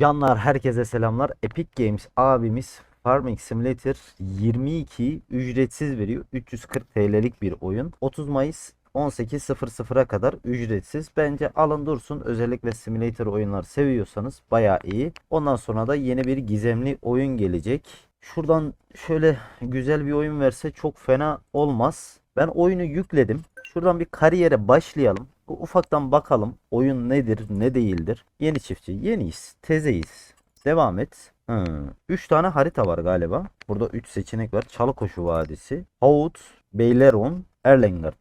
Canlar herkese selamlar. Epic Games abimiz Farming Simulator 22 ücretsiz veriyor. 340 TL'lik bir oyun. 30 Mayıs 18.00'a kadar ücretsiz. Bence alın dursun. Özellikle simulator oyunlar seviyorsanız baya iyi. Ondan sonra da yeni bir gizemli oyun gelecek. Şuradan şöyle güzel bir oyun verse çok fena olmaz. Ben oyunu yükledim. Şuradan bir kariyere başlayalım. Ufaktan bakalım oyun nedir ne değildir. Yeni çiftçi yeniyiz tezeyiz. Devam et. 3 tane harita var galiba. Burada 3 seçenek var. Çalıkoşu Vadisi, Haut, Beyleron, Erlengert.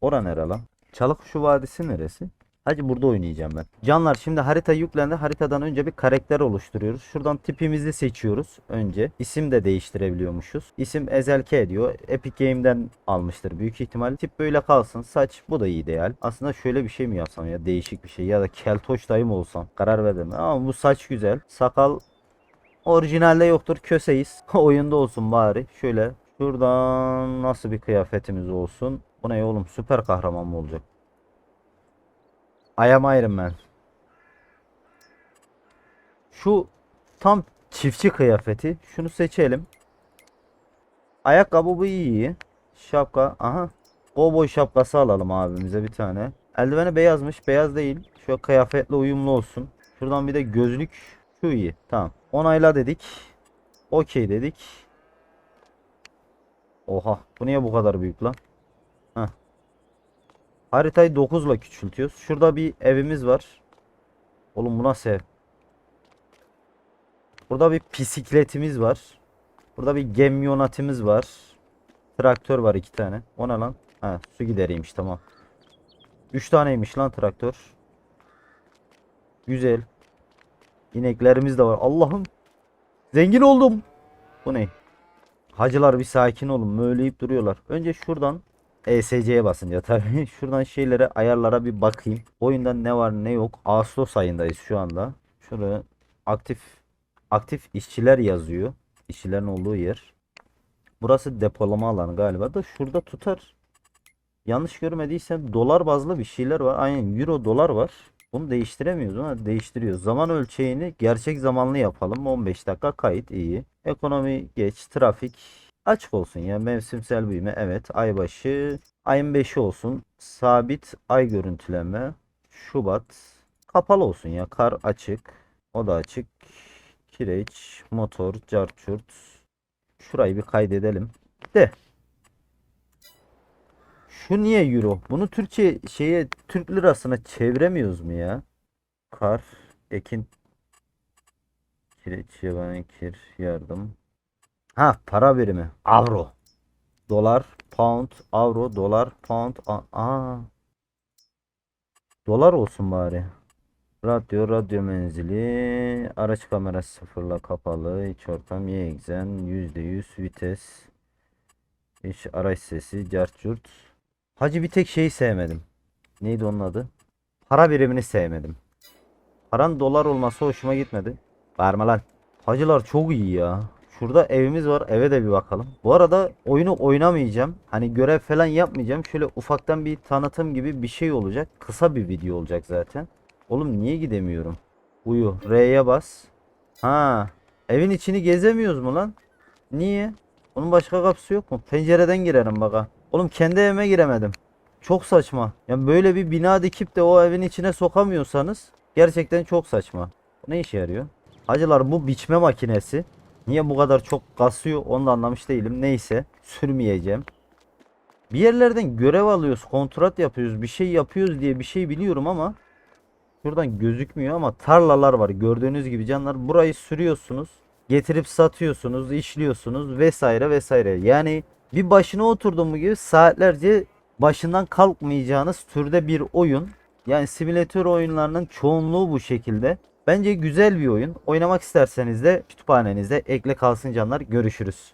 Ora nere lan? Çalıkuşu Vadisi neresi? Hadi burada oynayacağım ben. Canlar şimdi harita yüklendi. Haritadan önce bir karakter oluşturuyoruz. Şuradan tipimizi seçiyoruz önce. İsim de değiştirebiliyormuşuz. İsim Ezelke diyor. Epic Game'den almıştır büyük ihtimal. Tip böyle kalsın. Saç bu da ideal. Aslında şöyle bir şey mi yapsam ya değişik bir şey ya da keltoş dayı mı olsam karar verdim. Ama bu saç güzel. Sakal orijinalde yoktur. Köseyiz. Oyunda olsun bari. Şöyle şuradan nasıl bir kıyafetimiz olsun. Bu ne oğlum süper kahraman mı olacak? I am Iron Man. Şu tam çiftçi kıyafeti. Şunu seçelim. Ayakkabı bu iyi. Şapka. Aha. Cowboy şapkası alalım abimize bir tane. Eldiveni beyazmış. Beyaz değil. Şu kıyafetle uyumlu olsun. Şuradan bir de gözlük. Şu iyi. Tamam. Onayla dedik. Okey dedik. Oha. Bu niye bu kadar büyük lan? Heh. Haritayı 9 ile küçültüyoruz. Şurada bir evimiz var. Oğlum bu nasıl? Burada bir bisikletimiz var. Burada bir gemyonatımız var. Traktör var iki tane. O ne lan? Ha su gideriymiş tamam. Üç taneymiş lan traktör. Güzel. İneklerimiz de var. Allah'ım. Zengin oldum. Bu ne? Hacılar bir sakin olun. Möyleyip duruyorlar. Önce şuradan ESC'ye basınca tabii. Şuradan şeylere ayarlara bir bakayım. Oyunda ne var ne yok. Ağustos ayındayız şu anda. Şuraya aktif aktif işçiler yazıyor. İşçilerin olduğu yer. Burası depolama alanı galiba da şurada tutar. Yanlış görmediysem dolar bazlı bir şeyler var. Aynen euro dolar var. Bunu değiştiremiyoruz ama değiştiriyoruz. Zaman ölçeğini gerçek zamanlı yapalım. 15 dakika kayıt iyi. Ekonomi geç. Trafik açık olsun ya. Mevsimsel büyüme evet. Aybaşı ayın 5'i olsun. Sabit ay görüntüleme. Şubat kapalı olsun ya. Kar açık. O da açık. Kireç, motor, carçurt. Şurayı bir kaydedelim. De. Şu niye euro? Bunu Türkçe şeye Türk lirasına çeviremiyoruz mu ya? Kar, ekin, kireç, yabani kir, yardım. Ha para birimi. Avro. Dolar, pound, avro, dolar, pound. Aa. Dolar olsun bari. Radyo, radyo menzili, araç kamerası sıfırla kapalı, iç ortam, Y egzen, %100 vites, iç araç sesi, carçurt. Hacı bir tek şeyi sevmedim. Neydi onun adı? Para birimini sevmedim. Paran dolar olması hoşuma gitmedi. Verme lan. Hacılar çok iyi ya. Şurada evimiz var. Eve de bir bakalım. Bu arada oyunu oynamayacağım. Hani görev falan yapmayacağım. Şöyle ufaktan bir tanıtım gibi bir şey olacak. Kısa bir video olacak zaten. Oğlum niye gidemiyorum? Uyu. R'ye bas. Ha. Evin içini gezemiyoruz mu lan? Niye? Onun başka kapısı yok mu? Pencereden girerim baka. Oğlum kendi evime giremedim. Çok saçma. Yani böyle bir bina dikip de o evin içine sokamıyorsanız gerçekten çok saçma. Ne işe yarıyor? Hacılar bu biçme makinesi. Niye bu kadar çok kasıyor onu da anlamış değilim. Neyse sürmeyeceğim. Bir yerlerden görev alıyoruz, kontrat yapıyoruz, bir şey yapıyoruz diye bir şey biliyorum ama Şuradan gözükmüyor ama tarlalar var. Gördüğünüz gibi canlar burayı sürüyorsunuz. Getirip satıyorsunuz, işliyorsunuz vesaire vesaire. Yani bir başına oturduğum gibi saatlerce başından kalkmayacağınız türde bir oyun. Yani simülatör oyunlarının çoğunluğu bu şekilde. Bence güzel bir oyun. Oynamak isterseniz de kütüphanenizde ekle kalsın canlar. Görüşürüz.